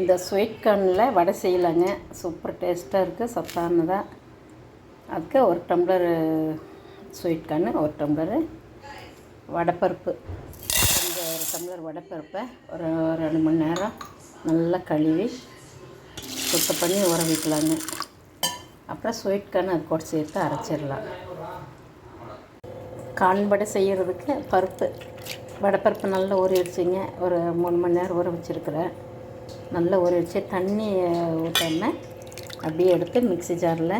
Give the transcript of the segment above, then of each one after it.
இந்த ஸ்வீட் கார்னில் வடை செய்யலாங்க. சூப்பர் டேஸ்ட்டாக இருக்குது சத்தானதாக அதுக்கு ஒரு டம்ளர் ஸ்வீட் கார்னு ஒரு டம்ளர் வடைப்பருப்பு. இந்த ஒரு டம்ளர் வடைப்பருப்பை ஒரு ரெண்டு மணி நேரம் நல்லா கழுவி சுத்தம் பண்ணி ஊற வைக்கலாங்க. அப்புறம் ஸ்வீட் கார்ன் அது கூட சேர்த்து அரைச்சிடலாம். கான் வடை செய்கிறதுக்கு பருப்பு. வடைப்பருப்பு நல்லா ஊற வச்சுங்க ஒரு மூணு மணி நேரம் ஊற வச்சுருக்குறேன். நல்லா ஒரு வச்சு தண்ணி ஊற்றாம அப்படியே எடுத்து மிக்ஸி ஜாரில்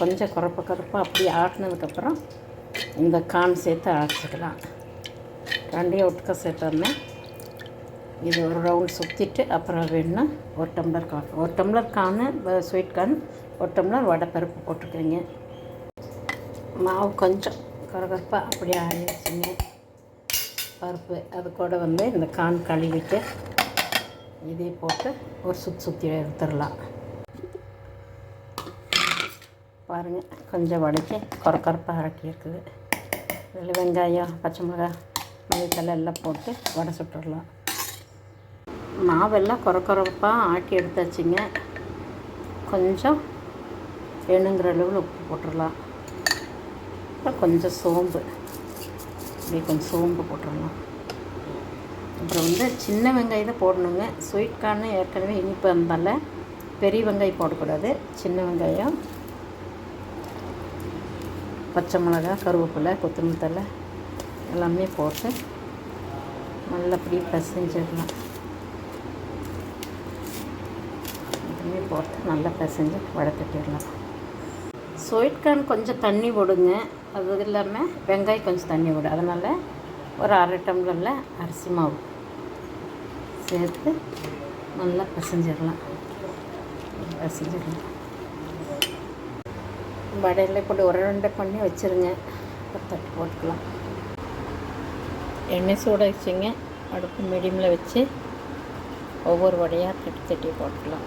கொஞ்சம் குறப்ப குறப்பாக அப்படியே ஆட்டினதுக்கப்புறம் இந்த கான் சேர்த்து அரைச்சிக்கலாம். ரெண்டையும் ஒட்டுக்க சேர்த்தோன்னே இது ஒரு ரவுண்ட் சுற்றிட்டு அப்புறம் வேணும்னா ஒரு டம்ளர் காஃபி ஒரு டம்ளர் கான் ஸ்வீட் கார்ன் ஒரு டம்ளர் வடைப்பருப்பு போட்டுக்கிறீங்க. மாவு கொஞ்சம் கரகரப்பாக அப்படியே ஆயிடுச்சுங்க. பருப்பு அது கூட வந்து இந்த கான் கழுவிட்டு இதே போட்டு ஒரு சுற்றி சுற்றி எடுத்துடலாம். பாருங்கள் கொஞ்சம் வடைக்கு கொரக்கரப்பாக அரட்டி இருக்குது. இதில் வெங்காயம் பச்சை மிளகாய் மல்லித்தலை எல்லாம் போட்டு வடை சுட்டுடலாம். மாவெல்லாம் கொரக்கொரப்பாக ஆட்டி எடுத்தாச்சுங்க. கொஞ்சம் வேணுங்கிற அளவில் உப்பு போட்டுடலாம். அப்புறம் கொஞ்சம் சோம்பு. இப்படி கொஞ்சம் சோம்பு போட்டுடலாம். அப்புறம் வந்து சின்ன வெங்காயம் தான் போடணுங்க. ஸ்வீட் கார்னு ஏற்கனவே இனிப்பு இருந்தால பெரிய வெங்காயம் போடக்கூடாது. சின்ன வெங்காயம் பச்சை மிளகா கருவேப்பிலை கொத்தமல்லி தலை எல்லாமே போட்டு நல்லபடியாக பிசைஞ்சிடலாம். எல்லாமே போட்டு நல்லா பிசைஞ்சு வடத்தட்டிடலாம் ஸ்வீட் கார்ன் கொஞ்சம் தண்ணி விடுங்க. அது இல்லாமல் வெங்காயம் கொஞ்சம் தண்ணி விடும் அதனால் ஒரு அரை டம்ளரில் அரிசி மாவு சேர்த்து நல்லா பிசைஞ்சிடலாம். பிசைஞ்சிடலாம். வடையில் இப்படி உரண்டை பண்ணி வச்சுருங்க. தட்டு போட்டுக்கலாம். எண்ணெய் சூட வச்சுங்க அடுப்பு மீடியமில் வச்சு ஒவ்வொரு வடையாக தட்டி தட்டி போட்டுக்கலாம்.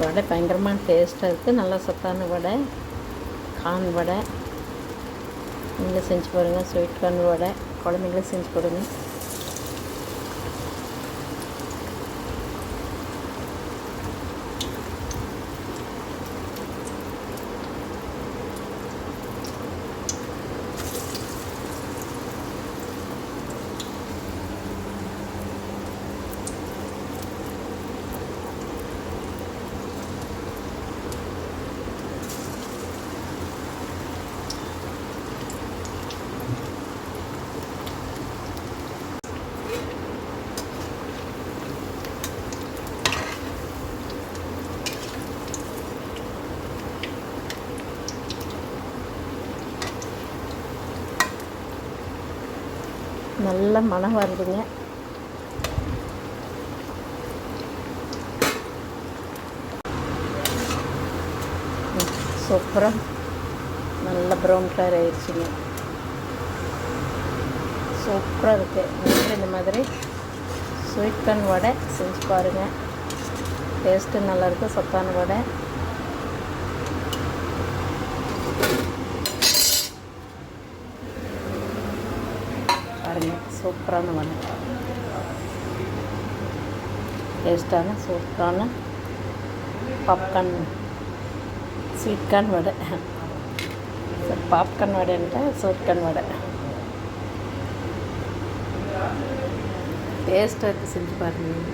வடை பயங்கரமான டேஸ்ட்டாக இருக்குது நல்லா சத்தான வடை கான் வடை. நீங்களும் செஞ்சு பாருங்கள் ஸ்வீட் கார்ன் வடை. குழந்தைங்களும் செஞ்சு கொடுங்க நல்ல மனம் வருதுங்க. சூப்பராக நல்ல ப்ரௌன் கலர் ஆயிடுச்சுங்க. சூப்பராக இருக்குது இந்த மாதிரி ஸ்வீட் கார்ன் வடை செஞ்சு பாருங்கள் டேஸ்ட்டு நல்லாயிருக்கு சத்தான வடை. பாருங்கள் சூப்பரான வடை. டேஸ்டான சூப்பரான பாப்கார்ன் ஸ்வீட் கார்ன் வடை. சரி பாப்கார்ன் வடைன்ட்டு ஸ்வீட் கார்ன் வடை. டேஸ்ட்டாக இருக்குது செஞ்சு பாருங்கள்